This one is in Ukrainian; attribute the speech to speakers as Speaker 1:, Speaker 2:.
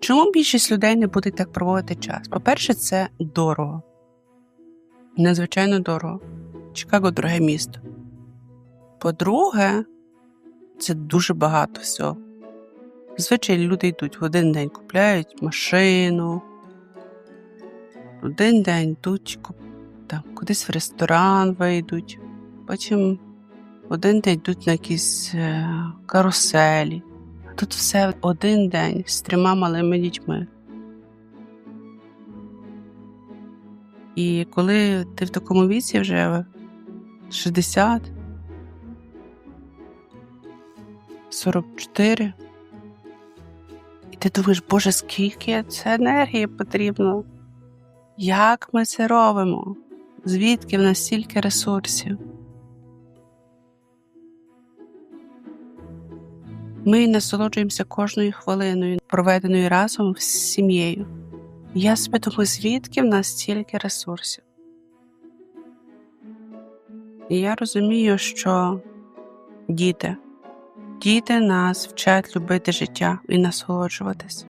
Speaker 1: Чому більшість людей не будуть так проводити час? По-перше, це дорого. Надзвичайно дорого. Чикаго дороге місто. По-друге, це дуже багато всього. Зазвичай люди йдуть в один день, купляють машину, в один день йдуть там, кудись в ресторан вийдуть, потім в один день йдуть на якісь е, каруселі. Тут все один день з трьома малими дітьми. І коли ти в такому віці вже 60, 44, і ти думаєш, Боже, скільки це енергії потрібно? Як ми це робимо? Звідки в нас стільки ресурсів? Ми насолоджуємося кожною хвилиною, проведеною разом з сім'єю. Я думаю, звідки в нас стільки ресурсів? І я розумію, що діти, діти нас вчать любити життя і насолоджуватись.